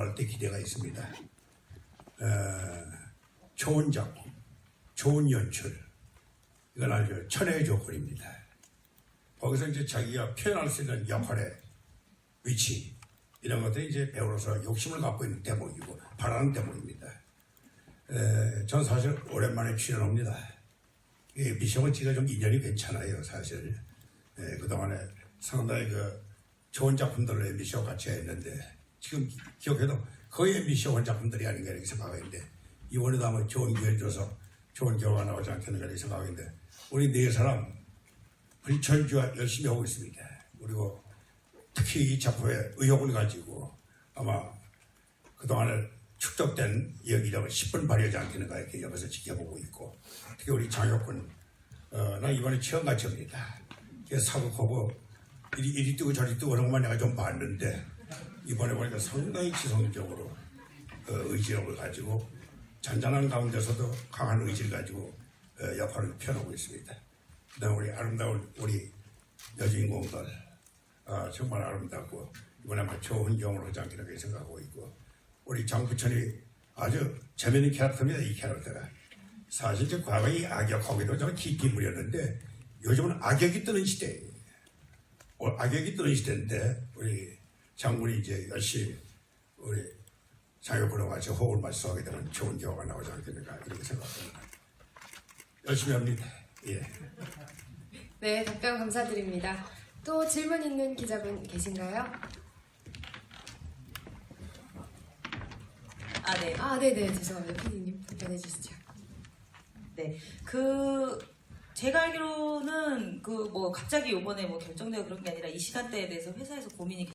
돌아올 때 기대가 있습니다. 어, 좋은 작품, 좋은 연출, 이건 아주 천혜의 조건입니다. 거기서 이제 자기가 표현할 수 있는 역할의 위치, 이런 것들이 이제 배우로서 욕심을 갖고 있는 대목이고, 바라는 대목입니다. 에, 전 사실 오랜만에 출연합니다. 이 미션은 지가 좀 인연이 괜찮아요, 사실. 에, 그동안에 상당히 그 좋은 작품들로 MBC와 같이 했는데 지금 기억해도 거의 MBC 원 작품들이 아닌가 이렇게 생각하는데 이번에도 아마 좋은 기회를 줘서 좋은 결과가 나오지 않겠는가 이렇게 생각하는데 우리 네 사람 불철주야 열심히 하고 있습니다. 그리고 특히 이 작품의 의욕을 가지고 아마 그동안에 축적된 여기력을 10분 발휘하지 않겠는가 이렇게 옆에서 지켜보고 있고 특히 우리 장혁군 어, 나 이번에 옵니다. 사극하고 이리, 이리 뜨고 저리 뜨고 그런 것만 내가 좀 봤는데 이번에 보니까 상당히 지성적으로 어, 의지력을 가지고 잔잔한 가운데서도 강한 의지를 가지고 어, 역할을 펴놓고 있습니다. 그다음 우리 아름다운 우리 여주인공들 아, 정말 아름답고 이번에 아마 좋은 경험을 하지 않겠나 생각하고 있고 우리 장부천이 아주 재미있는 캐릭터입니다 이 캐릭터가 사실 저 과거에 악역하기도 깊이 무렸는데 요즘은 악역이 뜨는 시대예요 어, 악역이 뜨는 시대인데 우리 장군이 이제 열심히 우리 장혁군과 같이 호흡을 맞춰서 하게 되면 좋은 결과가 나오지 않겠는가 이렇게 생각합니다 열심히 합니다 예. 네, 답변 감사드립니다. 또 질문 있는 기자분 계신가요? 아, 네. 아, 네네, 죄송합니다. 피디님 답변해 주시죠. 네. 그, 제가 알기로는 그 뭐 갑자기 요번에 뭐 결정되고 그런 게 아니라 이 시간대에 대해서 회사에서 고민이